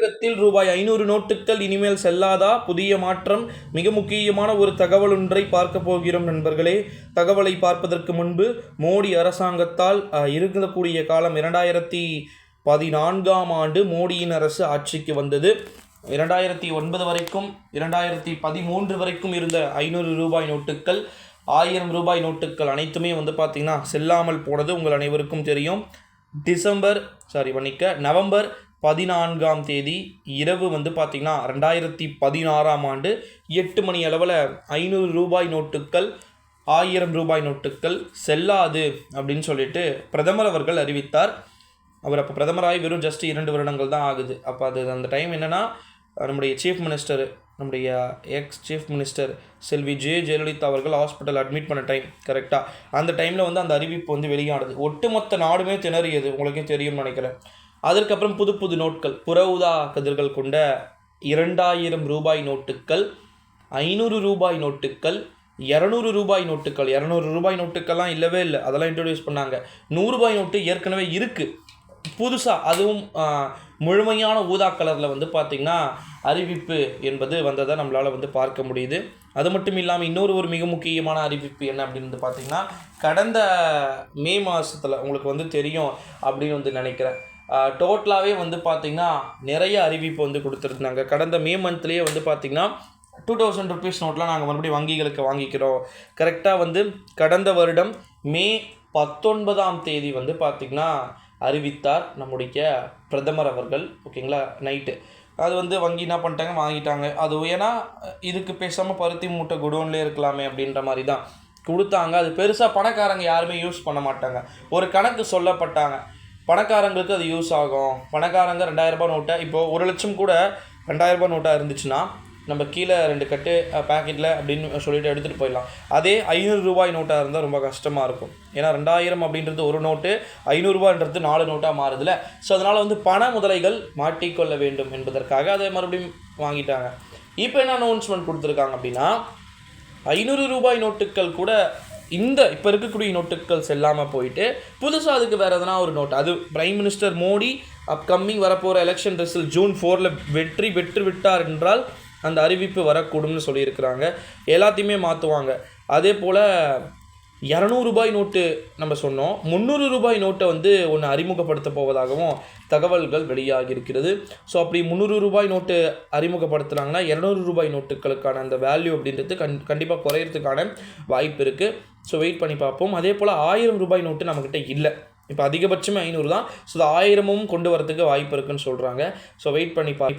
தமிழகத்தில் ரூபாய் ஐநூறு நோட்டுகள் இனிமேல் செல்லாதா? புதிய மாற்றம் மிக முக்கியமான ஒரு தகவல் ஒன்றை பார்க்க போகிறோம் நண்பர்களே. தகவலை பார்ப்பதற்கு முன்பு மோடி அரசாங்கத்தால் இருக்கக்கூடிய காலம் இரண்டாயிரத்தி பதினான்காம் ஆண்டு மோடியின் அரசு ஆட்சிக்கு வந்தது. இரண்டாயிரத்தி ஒன்பது வரைக்கும் இரண்டாயிரத்தி பதிமூன்று வரைக்கும் இருந்த ஐநூறு ரூபாய் நோட்டுகள் ஆயிரம் ரூபாய் நோட்டுகள் அனைத்துமே வந்து பார்த்திங்கன்னா செல்லாமல் போனது உங்கள் அனைவருக்கும் தெரியும். டிசம்பர் சாரி மன்னிக்க நவம்பர் பதினான்காம் தேதி இரவு வந்து பார்த்திங்கன்னா ரெண்டாயிரத்தி பதினாறாம் ஆண்டு எட்டு மணி அளவில் ஐநூறு ரூபாய் நோட்டுகள் ஆயிரம் ரூபாய் நோட்டுகள் செல்லாது அப்படின்னு சொல்லிட்டு பிரதமர் அவர்கள் அறிவித்தார். அவர் அப்போ பிரதமராகி வெறும் ஜஸ்ட் இரண்டு வருடங்கள் தான் ஆகுது. அப்போ அது அந்த டைம் என்னென்னா நம்முடைய சீஃப் மினிஸ்டர் நம்முடைய ex chief minister Selvi J Jayalalithaa அவர்கள் ஹாஸ்பிட்டல் அட்மிட் பண்ண டைம் கரெக்டாக அந்த டைமில் வந்து அந்த அறிவிப்பு வந்து வெளியானது. ஒட்டுமொத்த நாடுமே திணறியது உங்களுக்கே தெரியும்னு நினைக்கிறேன். அதற்கப்புறம் புது புது நோட்கள். புற ஊதா கதிர்கள் கொண்ட இரண்டாயிரம் ரூபாய் நோட்டுகள் ஐநூறு ரூபாய் நோட்டுகள் இரநூறு ரூபாய் நோட்டுகள் இரநூறு ரூபாய் நோட்டுக்கள்லாம் இல்லவே இல்லை. அதெல்லாம் இன்ட்ரடியூஸ் பண்ணாங்க. நூறுரூபாய் நோட்டு ஏற்கனவே இருக்குது புதுசாக அதுவும் முழுமையான ஊதா கலரில் வந்து பார்த்திங்கன்னா அறிவிப்பு என்பது வந்ததை நம்மளால் வந்து பார்க்க முடியுது. அது மட்டும் இல்லாமல் இன்னொரு ஒரு மிக முக்கியமான அறிவிப்பு என்ன அப்படின்னு வந்து பார்த்திங்கன்னா கடந்த மே மாதத்தில் உங்களுக்கு வந்து தெரியும் அப்படின்னு வந்து நினைக்கிறேன். டோட்டலாகவே வந்து பார்த்திங்கன்னா நிறைய அறிவிப்பு வந்து கொடுத்துருந்தாங்க. கடந்த மே மந்த்லேயே வந்து பார்த்திங்கன்னா டூ தௌசண்ட் ருபீஸ் நோட்லாம் நாங்கள் மறுபடியும் வங்கிகளுக்கு வாங்கிக்கிறோம். கரெக்டாக வந்து கடந்த வருடம் மே பத்தொன்பதாம் தேதி வந்து பார்த்திங்கன்னா அறிவித்தார் நம்முடைய பிரதமர் அவர்கள் ஓகேங்களா? நைட்டு அது வந்து வங்கி என்ன பண்ணிட்டாங்க? வாங்கிட்டாங்க. அது ஏன்னா இதுக்கு பேசாமல் பருத்தி மூட்டை குடோன்லேயே இருக்கலாமே அப்படின்ற மாதிரி தான் கொடுத்தாங்க. அது பெருசாக பணக்காரங்க யாருமே யூஸ் பண்ண மாட்டாங்க. ஒரு கணக்கு சொல்லப்பட்டாங்க. பணக்காரங்களுக்கு அது யூஸ் ஆகும். பணக்காரங்க ரெண்டாயிரம் ரூபாய் நோட்டை இப்போ ஒரு லட்சம் கூட ரெண்டாயிரம் ரூபாய் நோட்டாக இருந்துச்சுன்னா நம்ம கீழே ரெண்டு கட்டு பேக்கெட்டில் அப்படின்னு சொல்லிட்டு எடுத்துகிட்டு போயிடலாம். அதே ஐநூறு ரூபாய் நோட்டாக இருந்தால் ரொம்ப கஷ்டமாக இருக்கும். ஏன்னா ரெண்டாயிரம் அப்படின்றது ஒரு நோட்டு ஐநூறுரூபான்றது நாலு நோட்டாக மாறுதுல ஸோ அதனால் வந்து பண முதலைகள் மாட்டிக்கொள்ள வேண்டும் என்பதற்காக அதை மறுபடியும் வாங்கிட்டாங்க. இப்போ என்ன அனௌன்ஸ்மெண்ட் கொடுத்துருக்காங்க அப்படின்னா ஐநூறு ரூபாய் நோட்டுகள் கூட இந்த இப்போ இருக்கக்கூடிய நோட்டுகள் செல்லாமல் போயிட்டு புதுசாக அதுக்கு வேறு எதனா ஒரு நோட் அது பிரைம் மினிஸ்டர் மோடி அப்கம்மிங் வரப்போகிற எலெக்ஷன் ரிசல்ட் ஜூன் ஃபோரில் வெற்றி பெற்று விட்டார் என்றால் அந்த அறிவிப்பு வரக்கூடும்னு சொல்லியிருக்கிறாங்க. எல்லாத்தையுமே மாற்றுவாங்க அதே போல் இரநூறுபாய் நோட்டு நம்ம சொன்னோம். முந்நூறு ரூபாய் நோட்டை வந்து ஒன்று அறிமுகப்படுத்த போவதாகவும் தகவல்கள் வெளியாகி இருக்கிறது ஸோ அப்படி முந்நூறு ரூபாய் நோட்டு அறிமுகப்படுத்துகிறாங்கன்னா இரநூறு ரூபாய் நோட்டுகளுக்கான அந்த வேல்யூ அப்படின்றது கண் கண்டிப்பாக குறையிறதுக்கான வாய்ப்பு இருக்குது ஸோ வெயிட் பண்ணி பார்ப்போம். அதே போல் ஆயிரம் ரூபாய் நோட்டு நம்மக்கிட்ட இல்லை. இப்போ அதிகபட்சமே ஐநூறு தான். ஸோ ஆயிரமும் கொண்டு வரதுக்கு வாய்ப்பு இருக்குன்னு சொல்கிறாங்க ஸோ வெயிட் பண்ணி பார்ப்போம்.